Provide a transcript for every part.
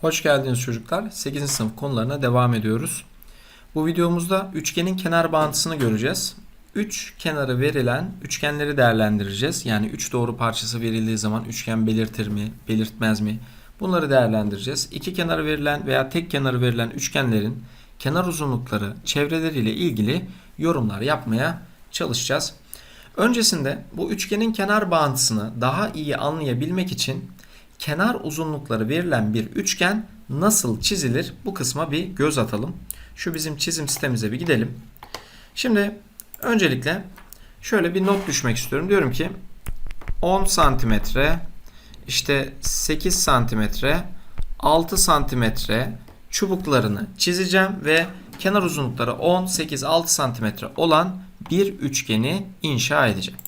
Hoş geldiniz çocuklar. 8. sınıf konularına devam ediyoruz. Bu videomuzda üçgenin kenar bağıntısını göreceğiz. Üç kenarı verilen üçgenleri değerlendireceğiz. Yani üç doğru parçası verildiği zaman üçgen belirtir mi, belirtmez mi? Bunları değerlendireceğiz. İki kenarı verilen veya tek kenarı verilen üçgenlerin kenar uzunlukları, çevreleriyle ilgili yorumlar yapmaya çalışacağız. Öncesinde bu üçgenin kenar bağıntısını daha iyi anlayabilmek için kenar uzunlukları verilen bir üçgen nasıl çizilir bu kısma bir göz atalım. Şu bizim çizim sitemize bir gidelim. Şimdi öncelikle şöyle bir not düşmek istiyorum. Diyorum ki 10 santimetre işte 8 santimetre 6 santimetre çubuklarını çizeceğim ve kenar uzunlukları 10, 8, 6 santimetre olan bir üçgeni inşa edeceğim.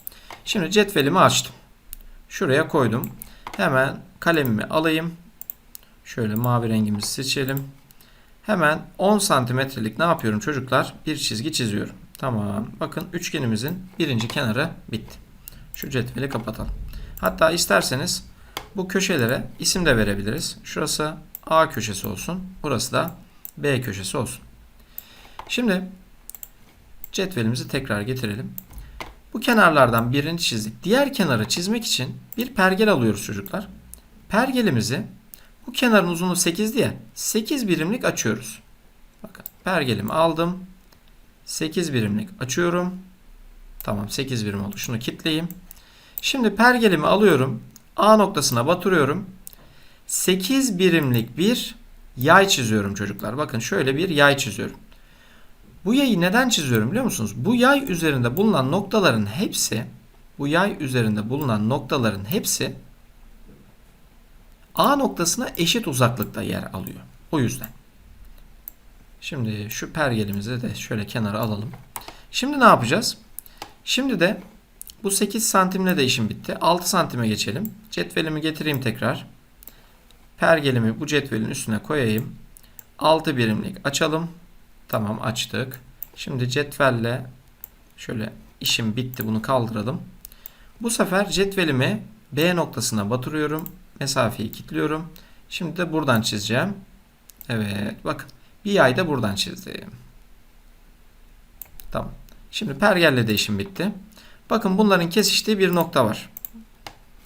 Şimdi cetvelimi açtım. Şuraya koydum. Hemen kalemimi alayım. Şöyle mavi rengimizi seçelim. Hemen 10 santimetrelik ne yapıyorum çocuklar? Bir çizgi çiziyorum. Tamam. Bakın üçgenimizin birinci kenarı bitti. Şu cetveli kapatalım. Hatta isterseniz bu köşelere isim de verebiliriz. Şurası A köşesi olsun. Burası da B köşesi olsun. Şimdi cetvelimizi tekrar getirelim. Bu kenarlardan birini çizdik. Diğer kenarı çizmek için bir pergel alıyoruz çocuklar. Pergelimizi bu kenarın uzunluğu 8 diye 8 birimlik açıyoruz. Bakın pergelimi aldım. 8 birimlik açıyorum. Tamam 8 birim oldu. Şunu kitleyeyim. Şimdi pergelimi alıyorum. A noktasına batırıyorum. 8 birimlik bir yay çiziyorum çocuklar. Bakın şöyle bir yay çiziyorum. Bu yayı neden çiziyorum biliyor musunuz? Bu yay üzerinde bulunan noktaların hepsi bu yay üzerinde bulunan noktaların hepsi A noktasına eşit uzaklıkta yer alıyor. O yüzden. Şimdi şu pergelimizi de şöyle kenara alalım. Şimdi ne yapacağız? Şimdi de bu 8 santimle de işim bitti. 6 santime geçelim. Cetvelimi getireyim tekrar. Pergelimi bu cetvelin üstüne koyayım. 6 birimlik açalım. Tamam açtık. Şimdi cetvelle şöyle işim bitti bunu kaldıralım. Bu sefer cetvelimi B noktasına batırıyorum. Mesafeyi kilitliyorum. Şimdi de buradan çizeceğim. Evet bakın bir yay da buradan çizdim. Tamam. Şimdi pergelle de işim bitti. Bakın bunların kesiştiği bir nokta var.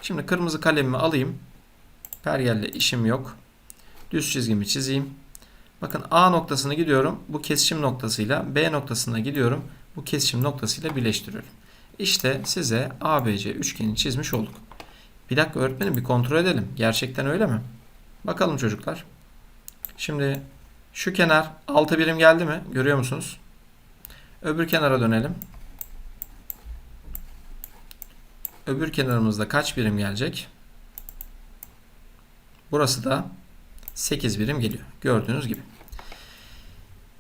Şimdi kırmızı kalemimi alayım. Pergelle işim yok. Düz çizgimi çizeyim. Bakın A noktasına gidiyorum. Bu kesişim noktasıyla B noktasına gidiyorum. Bu kesişim noktasıyla birleştiriyorum. İşte size ABC üçgeni çizmiş olduk. Bir dakika öğretmenim bir kontrol edelim. Gerçekten öyle mi? Bakalım çocuklar. Şimdi şu kenar 6 birim geldi mi? Görüyor musunuz? Öbür kenara dönelim. Öbür kenarımızda kaç birim gelecek? Burası da 8 birim geliyor. Gördüğünüz gibi.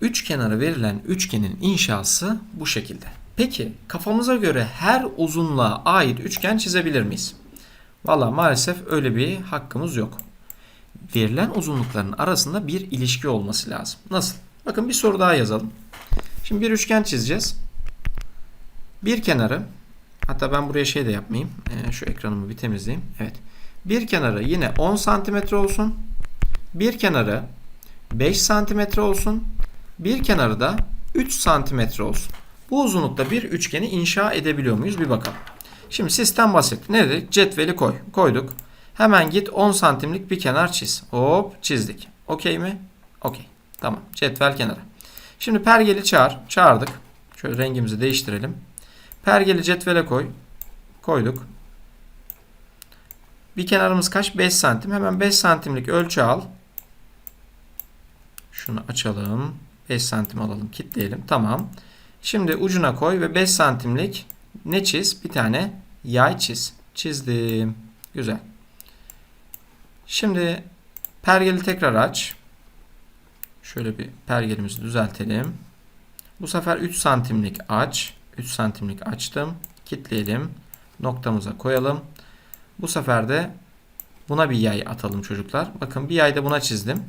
Üç kenarı verilen üçgenin inşası bu şekilde. Peki kafamıza göre her uzunluğa ait üçgen çizebilir miyiz? Valla maalesef öyle bir hakkımız yok. Verilen uzunlukların arasında bir ilişki olması lazım. Nasıl? Bakın bir soru daha yazalım. Şimdi bir üçgen çizeceğiz. Bir kenarı hatta ben buraya şey de yapmayayım. Ee, şu ekranımı bir temizleyeyim. Evet. Bir kenarı yine 10 santimetre olsun. Bir kenarı 5 santimetre olsun. Bir kenarı da 3 santimetre olsun. Bu uzunlukta bir üçgeni inşa edebiliyor muyuz? Bir bakalım. Şimdi sistem basit. Ne dedik? Cetveli koy. Koyduk. Hemen git 10 santimlik bir kenar çiz. Hop çizdik. Okey mi? Okey. Tamam. Cetvel kenara. Şimdi pergeli çağır. Çağırdık. Şöyle rengimizi değiştirelim. Pergeli cetvele koy. Koyduk. Bir kenarımız kaç? 5 santim. Hemen 5 santimlik ölçü al. Şunu açalım. 5 santim alalım. Kitleyelim. Tamam. Şimdi ucuna koy ve 5 santimlik ne çiz? Bir tane yay çiz. Çizdim. Güzel. Şimdi pergeli tekrar aç. Şöyle bir pergelimizi düzeltelim. Bu sefer 3 santimlik aç. 3 santimlik açtım. Kitleyelim. Noktamıza koyalım. Bu sefer de buna bir yay atalım çocuklar. Bakın bir yay da buna çizdim.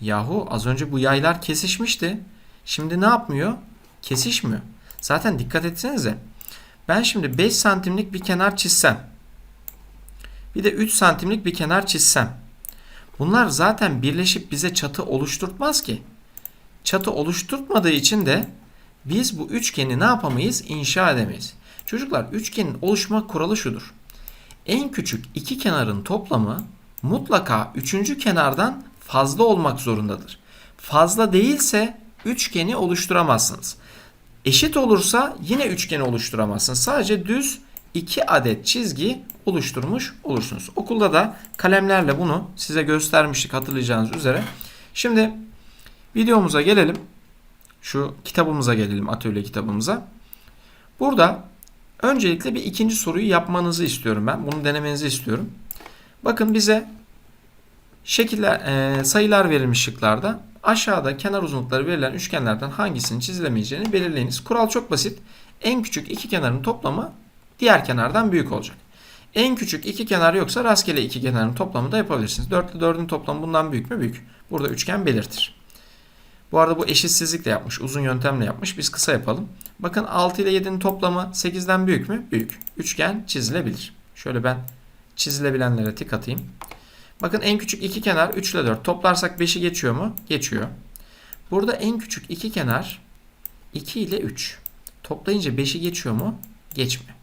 Yahu az önce bu yaylar kesişmişti. Şimdi ne yapmıyor? Kesişmiyor. Zaten dikkat etsenize. Ben şimdi 5 santimlik bir kenar çizsem. Bir de 3 santimlik bir kenar çizsem. Bunlar zaten birleşip bize çatı oluşturtmaz ki. Çatı oluşturtmadığı için de biz bu üçgeni ne yapamayız? İnşa edemeyiz. Çocuklar üçgenin oluşma kuralı şudur. En küçük iki kenarın toplamı mutlaka üçüncü kenardan fazla olmak zorundadır. Fazla değilse üçgeni oluşturamazsınız. Eşit olursa yine üçgeni oluşturamazsınız. Sadece düz iki adet çizgi oluşturmuş olursunuz. Okulda da kalemlerle bunu size göstermiştik hatırlayacağınız üzere. Şimdi videomuza gelelim. Şu kitabımıza gelelim, atölye kitabımıza. Burada öncelikle bir ikinci soruyu yapmanızı istiyorum ben. Bunu denemenizi istiyorum. Bakın bize şekiller, e, sayılar verilmiş şıklarda. Aşağıda kenar uzunlukları verilen üçgenlerden hangisinin çizilemeyeceğini belirleyiniz. Kural çok basit. En küçük iki kenarın toplamı diğer kenardan büyük olacak. En küçük iki kenar yoksa rastgele iki kenarın toplamı da yapabilirsiniz. 4 ile 4'ün toplamı bundan büyük mü? Büyük. Burada üçgen belirtir. Bu arada bu eşitsizlikle yapmış. Uzun yöntemle yapmış. Biz kısa yapalım. Bakın 6 ile 7'nin toplamı 8'den büyük mü? Büyük. Üçgen çizilebilir. Şöyle ben çizilebilenlere tik atayım. Bakın en küçük iki kenar 3 ile 4. Toplarsak 5'i geçiyor mu? Geçiyor. Burada en küçük iki kenar 2 ile 3. Toplayınca 5'i geçiyor mu? Geçmiyor.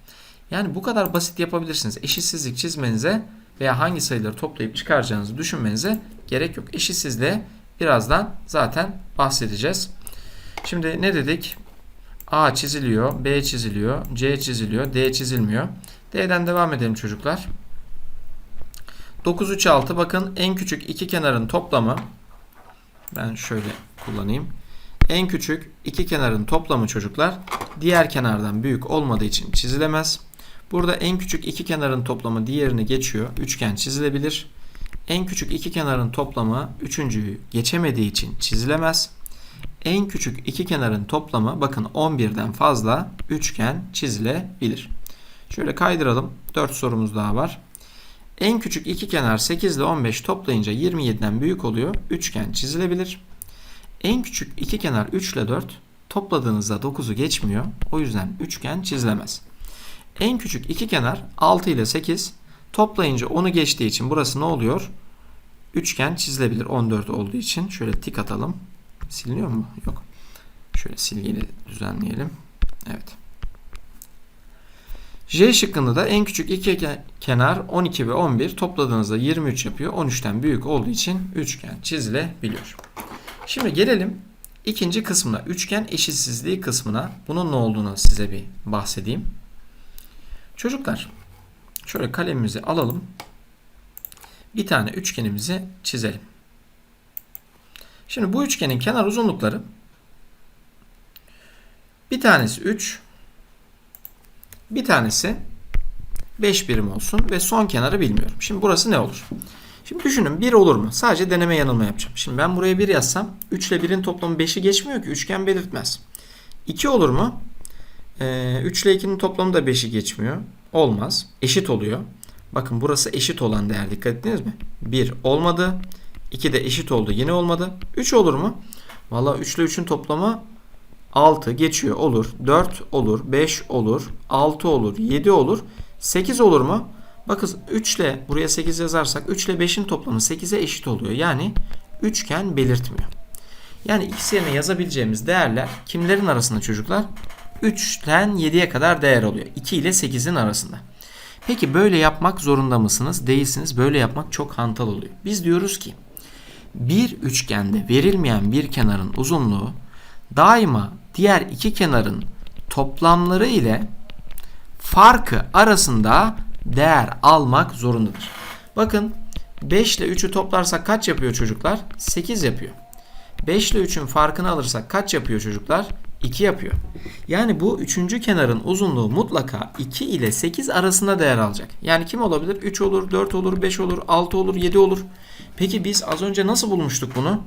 Yani bu kadar basit yapabilirsiniz. Eşitsizlik çizmenize veya hangi sayıları toplayıp çıkaracağınızı düşünmenize gerek yok. Eşitsizliğe birazdan zaten bahsedeceğiz. Şimdi ne dedik? A çiziliyor, B çiziliyor, C çiziliyor, D çizilmiyor. D'den devam edelim çocuklar. 9, 3, 6 bakın en küçük iki kenarın toplamı ben şöyle kullanayım. En küçük iki kenarın toplamı çocuklar diğer kenardan büyük olmadığı için çizilemez. Burada en küçük iki kenarın toplamı diğerini geçiyor. Üçgen çizilebilir. En küçük iki kenarın toplamı üçüncüyü geçemediği için çizilemez. En küçük iki kenarın toplamı bakın 11'den fazla üçgen çizilebilir. Şöyle kaydıralım. 4 sorumuz daha var. En küçük iki kenar 8 ile 15 toplayınca 27'den büyük oluyor. Üçgen çizilebilir. En küçük iki kenar 3 ile 4 topladığınızda 9'u geçmiyor. O yüzden üçgen çizilemez. En küçük iki kenar 6 ile 8 toplayınca 10'u geçtiği için burası ne oluyor? Üçgen çizilebilir 14 olduğu için. Şöyle tik atalım. Siliniyor mu? Yok. Şöyle silgiyle düzenleyelim. Evet. J şıkkında da en küçük iki kenar 12 ve 11 topladığınızda 23 yapıyor. 13'ten büyük olduğu için üçgen çizilebiliyor. Şimdi gelelim ikinci kısmına. Üçgen eşitsizliği kısmına. Bunun ne olduğunu size bir bahsedeyim. Çocuklar şöyle kalemimizi alalım. Bir tane üçgenimizi çizelim. Şimdi bu üçgenin kenar uzunlukları bir tanesi 3, bir tanesi 5 birim olsun ve son kenarı bilmiyorum. Şimdi burası ne olur? Şimdi düşünün 1 olur mu? Sadece deneme yanılma yapacağım. Şimdi ben buraya 1 yazsam 3 ile 1'in toplamı 5'i geçmiyor ki üçgen belirtmez. 2 olur mu? Ee, 3 ile 2'nin toplamı da 5'i geçmiyor. Olmaz. Eşit oluyor. Bakın burası eşit olan değer. Dikkat ettiniz mi? 1 olmadı. 2 de eşit oldu. Yine olmadı. 3 olur mu? Valla 3 ile 3'ün toplamı 6 geçiyor. Olur. 4 olur. 5 olur. 6 olur. 7 olur. 8 olur mu? Bakın 3 ile buraya 8 yazarsak 3 ile 5'in toplamı 8'e eşit oluyor. Yani üçgen belirtmiyor. Yani ikisi yerine yazabileceğimiz değerler kimlerin arasında çocuklar? 3'ten 7'ye kadar değer oluyor. 2 ile 8'in arasında. Peki böyle yapmak zorunda mısınız? Değilsiniz. Böyle yapmak çok hantal oluyor. Biz diyoruz ki bir üçgende verilmeyen bir kenarın uzunluğu daima diğer iki kenarın toplamları ile farkı arasında değer almak zorundadır. Bakın 5 ile 3'ü toplarsak kaç yapıyor çocuklar? 8 yapıyor. 5 ile 3'ün farkını alırsak kaç yapıyor çocuklar? 2 yapıyor. Yani bu üçüncü kenarın uzunluğu mutlaka 2 ile 8 arasında değer alacak. Yani kim olabilir? 3 olur, 4 olur, 5 olur, 6 olur, 7 olur. Peki biz az önce nasıl bulmuştuk bunu?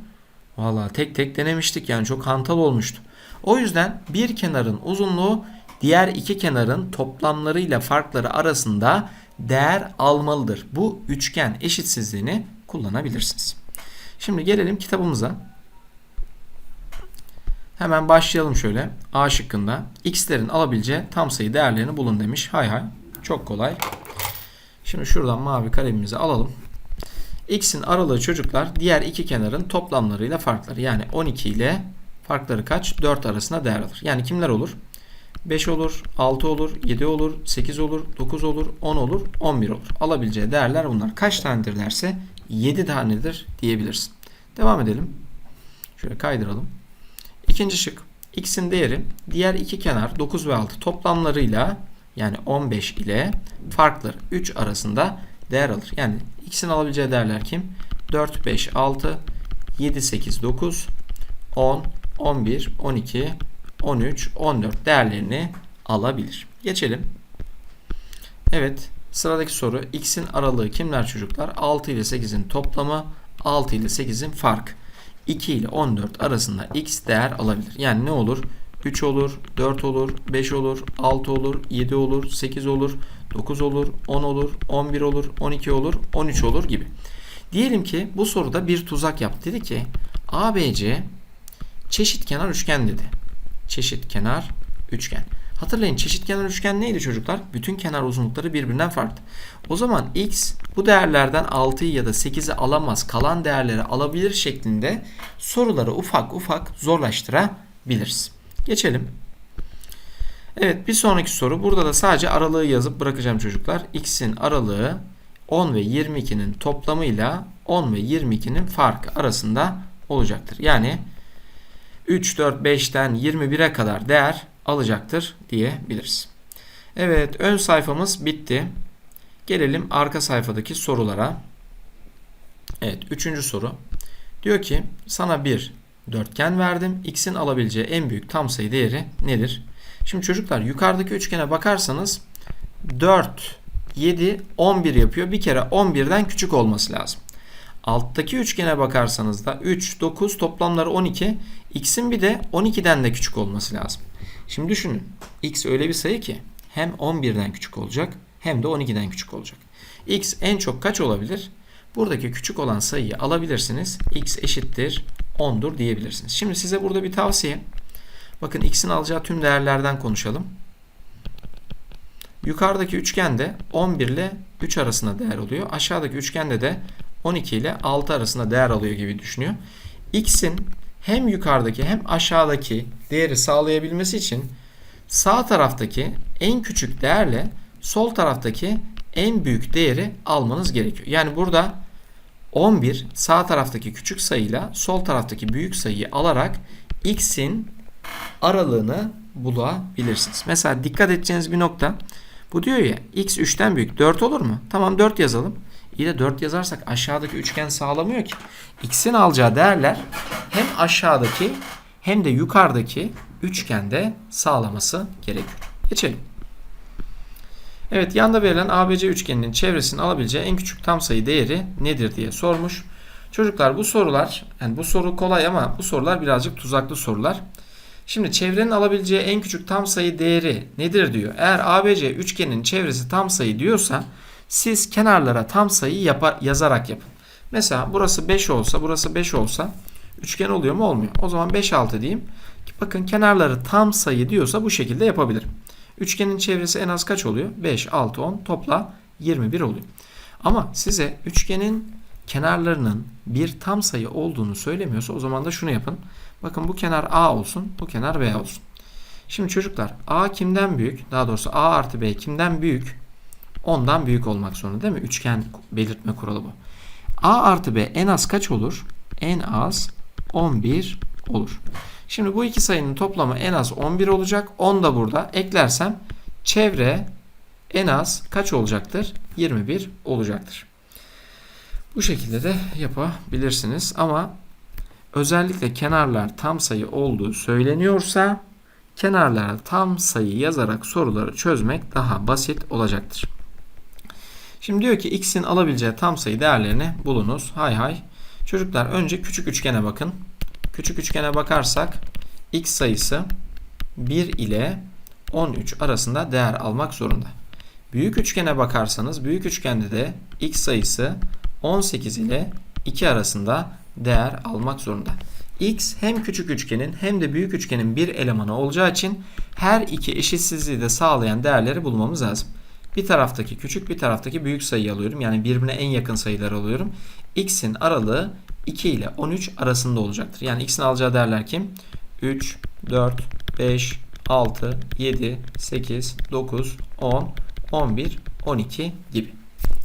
Valla tek tek denemiştik yani çok hantal olmuştu. O yüzden bir kenarın uzunluğu diğer iki kenarın toplamlarıyla farkları arasında değer almalıdır. Bu üçgen eşitsizliğini kullanabilirsiniz. Şimdi gelelim kitabımıza. Hemen başlayalım şöyle. A şıkkında x'lerin alabileceği tam sayı değerlerini bulun demiş. Hay hay. Çok kolay. Şimdi şuradan mavi kalemimizi alalım. X'in aralığı çocuklar diğer iki kenarın toplamlarıyla farkları. Yani 12 ile farkları kaç? 4 arasında değer alır. Yani kimler olur? 5 olur, 6 olur, 7 olur, 8 olur, 9 olur, 10 olur, 11 olur. Alabileceği değerler bunlar. Kaç tanedir derse 7 tanedir diyebilirsin. Devam edelim. Şöyle kaydıralım. İkinci şık. X'in değeri diğer iki kenar 9 ve 6 toplamlarıyla yani 15 ile farkları 3 arasında değer alır. Yani x'in alabileceği değerler kim? 4, 5, 6, 7, 8, 9, 10, 11, 12, 13, 14 değerlerini alabilir. Geçelim. Evet sıradaki soru x'in aralığı kimler çocuklar? 6 ile 8'in toplamı 6 ile 8'in fark. 2 ile 14 arasında x değer alabilir. Yani ne olur? 3 olur, 4 olur, 5 olur, 6 olur, 7 olur, 8 olur, 9 olur, 10 olur, 11 olur, 12 olur, 13 olur gibi. Diyelim ki bu soruda bir tuzak yaptı. Dedi ki ABC çeşit kenar üçgen dedi. Çeşit kenar üçgen. Hatırlayın çeşit kenar üçgen neydi çocuklar? Bütün kenar uzunlukları birbirinden farklı. O zaman x bu değerlerden 6'yı ya da 8'i alamaz kalan değerleri alabilir şeklinde soruları ufak ufak zorlaştırabiliriz. Geçelim. Evet bir sonraki soru. Burada da sadece aralığı yazıp bırakacağım çocuklar. X'in aralığı 10 ve 22'nin toplamıyla 10 ve 22'nin farkı arasında olacaktır. Yani 3, 4, 5'ten 21'e kadar değer alacaktır diyebiliriz. Evet ön sayfamız bitti. Gelelim arka sayfadaki sorulara. Evet üçüncü soru. Diyor ki sana bir dörtgen verdim. X'in alabileceği en büyük tam sayı değeri nedir? Şimdi çocuklar yukarıdaki üçgene bakarsanız 4, 7, 11 yapıyor. Bir kere 11'den küçük olması lazım. Alttaki üçgene bakarsanız da 3, 9 toplamları 12. X'in bir de 12'den de küçük olması lazım. Şimdi düşünün. X öyle bir sayı ki hem 11'den küçük olacak hem de 12'den küçük olacak. X en çok kaç olabilir? Buradaki küçük olan sayıyı alabilirsiniz. X eşittir 10'dur diyebilirsiniz. Şimdi size burada bir tavsiye. Bakın x'in alacağı tüm değerlerden konuşalım. Yukarıdaki üçgende 11 ile 3 arasında değer oluyor. Aşağıdaki üçgende de 12 ile 6 arasında değer alıyor gibi düşünüyor. X'in hem yukarıdaki hem aşağıdaki değeri sağlayabilmesi için sağ taraftaki en küçük değerle sol taraftaki en büyük değeri almanız gerekiyor. Yani burada 11 sağ taraftaki küçük sayıyla sol taraftaki büyük sayıyı alarak x'in aralığını bulabilirsiniz. Mesela dikkat edeceğiniz bir nokta. Bu diyor ya x 3'ten büyük 4 olur mu? Tamam 4 yazalım. İyi de 4 yazarsak aşağıdaki üçgen sağlamıyor ki. X'in alacağı değerler hem aşağıdaki hem de yukarıdaki üçgende sağlaması gerekiyor. Geçelim. Evet yanda verilen ABC üçgeninin çevresini alabileceği en küçük tam sayı değeri nedir diye sormuş. Çocuklar bu sorular yani bu soru kolay ama bu sorular birazcık tuzaklı sorular. Şimdi çevrenin alabileceği en küçük tam sayı değeri nedir diyor. Eğer ABC üçgenin çevresi tam sayı diyorsa siz kenarlara tam sayı yapa, yazarak yapın. Mesela burası 5 olsa burası 5 olsa üçgen oluyor mu olmuyor. O zaman 5 6 diyeyim. Bakın kenarları tam sayı diyorsa bu şekilde yapabilirim. Üçgenin çevresi en az kaç oluyor? 5, 6, 10 topla 21 oluyor. Ama size üçgenin kenarlarının bir tam sayı olduğunu söylemiyorsa o zaman da şunu yapın. Bakın bu kenar A olsun, bu kenar B olsun. Şimdi çocuklar A kimden büyük? Daha doğrusu A artı B kimden büyük? Ondan büyük olmak zorunda değil mi? Üçgen belirtme kuralı bu. A artı B en az kaç olur? En az 11 olur. Şimdi bu iki sayının toplamı en az 11 olacak. 10 da burada. Eklersem çevre en az kaç olacaktır? 21 olacaktır. Bu şekilde de yapabilirsiniz. Ama özellikle kenarlar tam sayı olduğu söyleniyorsa kenarlara tam sayı yazarak soruları çözmek daha basit olacaktır. Şimdi diyor ki x'in alabileceği tam sayı değerlerini bulunuz. Hay hay. Çocuklar önce küçük üçgene bakın. Küçük üçgene bakarsak x sayısı 1 ile 13 arasında değer almak zorunda. Büyük üçgene bakarsanız büyük üçgende de x sayısı 18 ile 2 arasında değer almak zorunda. x hem küçük üçgenin hem de büyük üçgenin bir elemanı olacağı için her iki eşitsizliği de sağlayan değerleri bulmamız lazım. Bir taraftaki küçük bir taraftaki büyük sayıyı alıyorum. Yani birbirine en yakın sayıları alıyorum. X'in aralığı 2 ile 13 arasında olacaktır. Yani X'in alacağı değerler kim? 3, 4, 5, 6, 7, 8, 9, 10, 11, 12 gibi.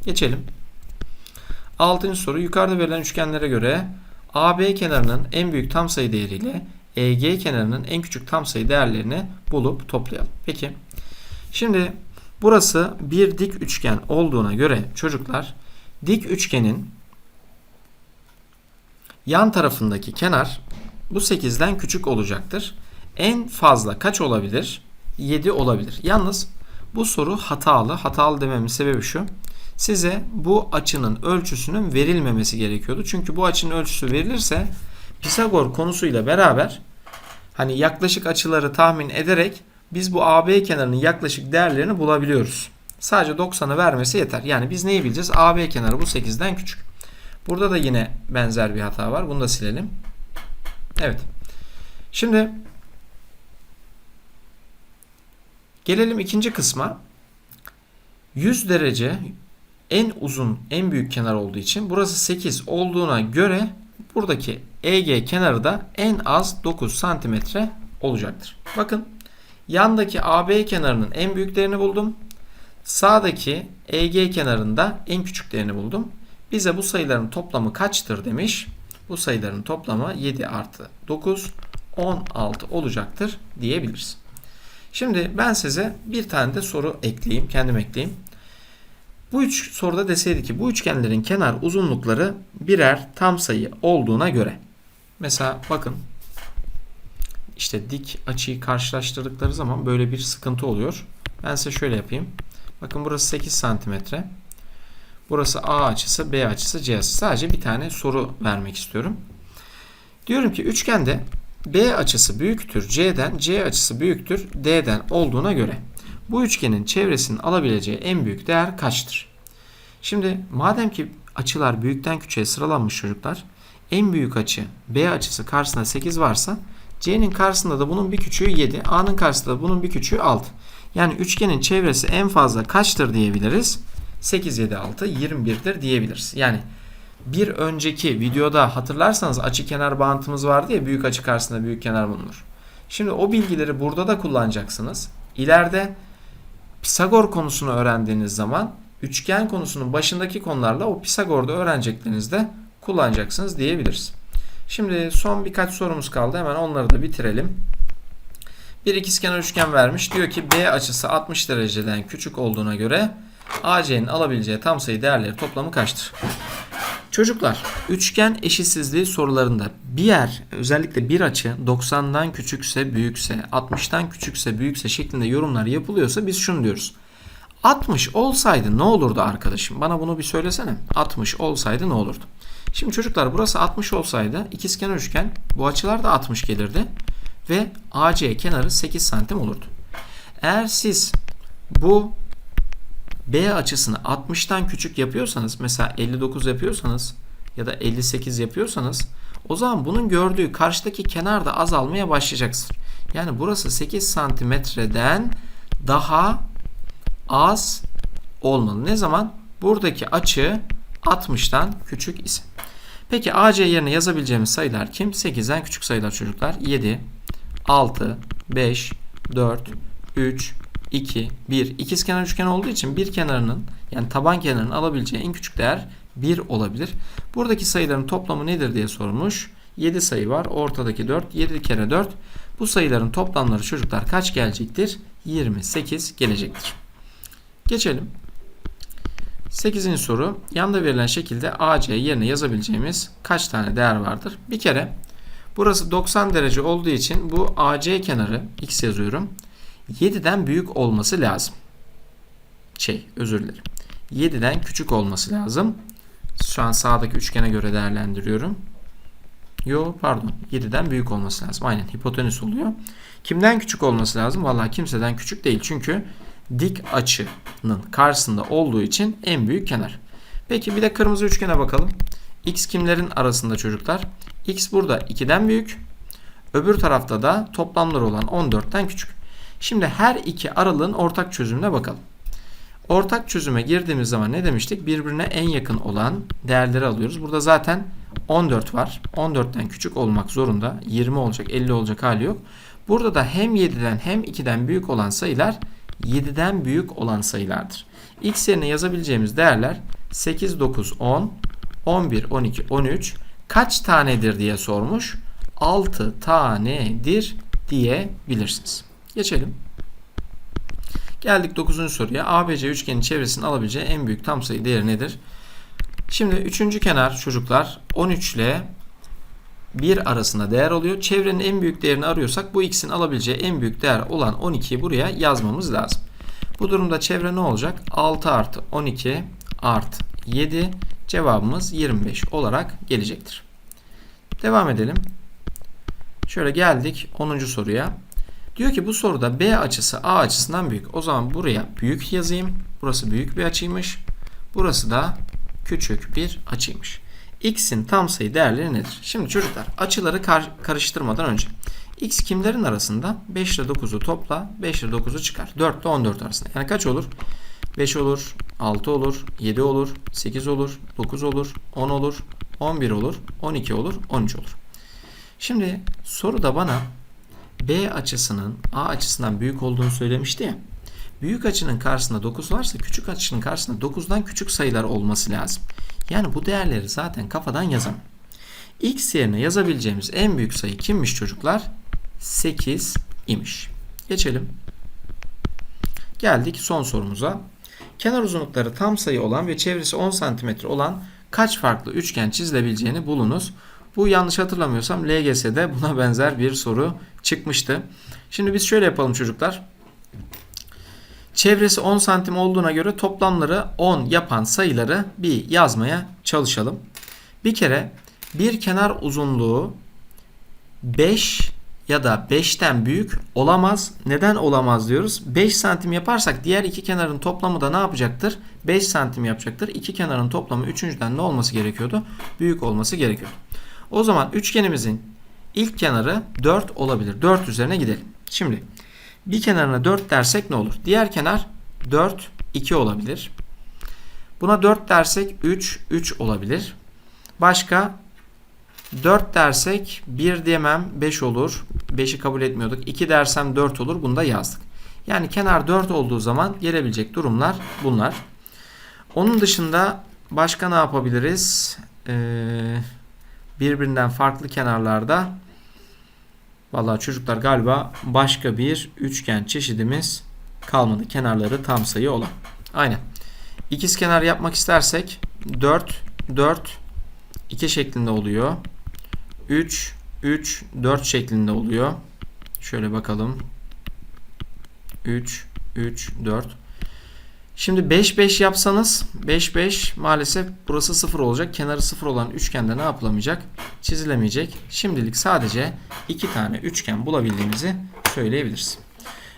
Geçelim. Altıncı soru. Yukarıda verilen üçgenlere göre AB kenarının en büyük tam sayı değeriyle EG kenarının en küçük tam sayı değerlerini bulup toplayalım. Peki. Şimdi burası bir dik üçgen olduğuna göre çocuklar dik üçgenin yan tarafındaki kenar bu 8'den küçük olacaktır. En fazla kaç olabilir? 7 olabilir. Yalnız bu soru hatalı. Hatalı dememin sebebi şu. Size bu açının ölçüsünün verilmemesi gerekiyordu. Çünkü bu açının ölçüsü verilirse Pisagor konusuyla beraber hani yaklaşık açıları tahmin ederek biz bu AB kenarının yaklaşık değerlerini bulabiliyoruz. Sadece 90'ı vermesi yeter. Yani biz neyi bileceğiz? AB kenarı bu 8'den küçük. Burada da yine benzer bir hata var. Bunu da silelim. Evet. Şimdi gelelim ikinci kısma. 100 derece en uzun, en büyük kenar olduğu için burası 8 olduğuna göre buradaki EG kenarı da en az 9 santimetre olacaktır. Bakın yandaki AB kenarının en büyük değerini buldum. Sağdaki EG kenarında en küçük değerini buldum. Bize bu sayıların toplamı kaçtır demiş. Bu sayıların toplamı 7 artı 9 16 olacaktır diyebiliriz. Şimdi ben size bir tane de soru ekleyeyim. Kendim ekleyeyim. Bu üç soruda deseydi ki bu üçgenlerin kenar uzunlukları birer tam sayı olduğuna göre. Mesela bakın işte dik açıyı karşılaştırdıkları zaman böyle bir sıkıntı oluyor. Ben size şöyle yapayım. Bakın burası 8 santimetre. Burası A açısı, B açısı, C açısı. Sadece bir tane soru vermek istiyorum. Diyorum ki üçgende B açısı büyüktür C'den, C açısı büyüktür D'den olduğuna göre bu üçgenin çevresinin alabileceği en büyük değer kaçtır? Şimdi madem ki açılar büyükten küçüğe sıralanmış çocuklar, en büyük açı B açısı karşısında 8 varsa C'nin karşısında da bunun bir küçüğü 7, A'nın karşısında da bunun bir küçüğü 6. Yani üçgenin çevresi en fazla kaçtır diyebiliriz? 8, 7, 6, 21'dir diyebiliriz. Yani bir önceki videoda hatırlarsanız açı kenar bağıntımız vardı ya büyük açı karşısında büyük kenar bulunur. Şimdi o bilgileri burada da kullanacaksınız. İleride Pisagor konusunu öğrendiğiniz zaman üçgen konusunun başındaki konularla o Pisagor'da öğreneceklerinizde kullanacaksınız diyebiliriz. Şimdi son birkaç sorumuz kaldı. Hemen onları da bitirelim. Bir ikizkenar üçgen vermiş. Diyor ki B açısı 60 dereceden küçük olduğuna göre AC'nin alabileceği tam sayı değerleri toplamı kaçtır? Çocuklar, üçgen eşitsizliği sorularında bir yer, özellikle bir açı 90'dan küçükse, büyükse, 60'tan küçükse, büyükse şeklinde yorumlar yapılıyorsa biz şunu diyoruz. 60 olsaydı ne olurdu arkadaşım? Bana bunu bir söylesene. 60 olsaydı ne olurdu? Şimdi çocuklar burası 60 olsaydı ikizkenar üçgen bu açılar da 60 gelirdi ve AC kenarı 8 santim olurdu. Eğer siz bu B açısını 60'tan küçük yapıyorsanız mesela 59 yapıyorsanız ya da 58 yapıyorsanız o zaman bunun gördüğü karşıdaki kenar da azalmaya başlayacaktır. Yani burası 8 santimetreden daha az olmalı. Ne zaman? Buradaki açı 60'tan küçük ise. Peki AC yerine yazabileceğimiz sayılar kim? 8'den küçük sayılar çocuklar. 7, 6, 5, 4, 3, 2, 1. İkizkenar üçgen olduğu için bir kenarının yani taban kenarının alabileceği en küçük değer 1 olabilir. Buradaki sayıların toplamı nedir diye sormuş. 7 sayı var. Ortadaki 4. 7 kere 4. Bu sayıların toplamları çocuklar kaç gelecektir? 28 gelecektir. Geçelim. 8. soru. Yanda verilen şekilde AC yerine yazabileceğimiz kaç tane değer vardır? Bir kere burası 90 derece olduğu için bu AC kenarı x yazıyorum. 7'den büyük olması lazım. Şey özür dilerim. 7'den küçük olması lazım. Şu an sağdaki üçgene göre değerlendiriyorum. Yo pardon 7'den büyük olması lazım. Aynen hipotenüs oluyor. Kimden küçük olması lazım? Vallahi kimseden küçük değil. Çünkü dik açının karşısında olduğu için en büyük kenar. Peki bir de kırmızı üçgene bakalım. X kimlerin arasında çocuklar? X burada 2'den büyük. Öbür tarafta da toplamları olan 14'ten küçük. Şimdi her iki aralığın ortak çözümüne bakalım. Ortak çözüme girdiğimiz zaman ne demiştik? Birbirine en yakın olan değerleri alıyoruz. Burada zaten 14 var. 14'ten küçük olmak zorunda. 20 olacak, 50 olacak hali yok. Burada da hem 7'den hem 2'den büyük olan sayılar 7'den büyük olan sayılardır. X yerine yazabileceğimiz değerler 8, 9, 10, 11, 12, 13 kaç tanedir diye sormuş. 6 tanedir diyebilirsiniz. Geçelim. Geldik 9. soruya. ABC üçgenin çevresini alabileceği en büyük tam sayı değeri nedir? Şimdi 3. kenar çocuklar 13 ile 1 arasında değer oluyor. Çevrenin en büyük değerini arıyorsak bu x'in alabileceği en büyük değer olan 12'yi buraya yazmamız lazım. Bu durumda çevre ne olacak? 6 artı 12 artı 7 cevabımız 25 olarak gelecektir. Devam edelim. Şöyle geldik 10. soruya. Diyor ki bu soruda B açısı A açısından büyük. O zaman buraya büyük yazayım. Burası büyük bir açıymış. Burası da küçük bir açıymış. X'in tam sayı değerleri nedir? Şimdi çocuklar açıları kar karıştırmadan önce. X kimlerin arasında? 5 ile 9'u topla. 5 ile 9'u çıkar. 4 ile 14 arasında. Yani kaç olur? 5 olur, 6 olur, 7 olur, 8 olur, 9 olur, 10 olur, 11 olur, 12 olur, 13 olur. Şimdi soruda bana B açısının A açısından büyük olduğunu söylemişti ya. Büyük açının karşısında 9 varsa küçük açının karşısında 9'dan küçük sayılar olması lazım. Yani bu değerleri zaten kafadan yazamam. X yerine yazabileceğimiz en büyük sayı kimmiş çocuklar? 8 imiş. Geçelim. Geldik son sorumuza. Kenar uzunlukları tam sayı olan ve çevresi 10 cm olan kaç farklı üçgen çizilebileceğini bulunuz. Bu yanlış hatırlamıyorsam LGS'de buna benzer bir soru çıkmıştı. Şimdi biz şöyle yapalım çocuklar. Çevresi 10 santim olduğuna göre toplamları 10 yapan sayıları bir yazmaya çalışalım. Bir kere bir kenar uzunluğu 5 ya da 5'ten büyük olamaz. Neden olamaz diyoruz? 5 santim yaparsak diğer iki kenarın toplamı da ne yapacaktır? 5 santim yapacaktır. İki kenarın toplamı üçüncüden ne olması gerekiyordu? Büyük olması gerekiyordu. O zaman üçgenimizin ilk kenarı 4 olabilir. 4 üzerine gidelim. Şimdi bir kenarına 4 dersek ne olur? Diğer kenar 4, 2 olabilir. Buna 4 dersek 3, 3 olabilir. Başka 4 dersek 1 diyemem 5 olur. 5'i kabul etmiyorduk. 2 dersem 4 olur. Bunu da yazdık. Yani kenar 4 olduğu zaman gelebilecek durumlar bunlar. Onun dışında başka ne yapabiliriz? Ee, birbirinden farklı kenarlarda Vallahi çocuklar galiba başka bir üçgen çeşidimiz kalmadı. Kenarları tam sayı olan. Aynen. İkiz kenar yapmak istersek 4 4 2 şeklinde oluyor. 3 3 4 şeklinde oluyor. Şöyle bakalım. 3 3 4 Şimdi 5 5 yapsanız 5 5 maalesef burası 0 olacak. Kenarı 0 olan üçgende ne yapılamayacak? Çizilemeyecek. Şimdilik sadece 2 tane üçgen bulabildiğimizi söyleyebiliriz.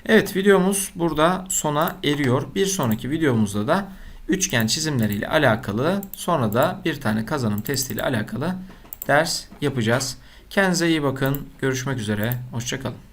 Evet videomuz burada sona eriyor. Bir sonraki videomuzda da üçgen çizimleriyle alakalı sonra da bir tane kazanım testiyle alakalı ders yapacağız. Kendinize iyi bakın. Görüşmek üzere. Hoşçakalın.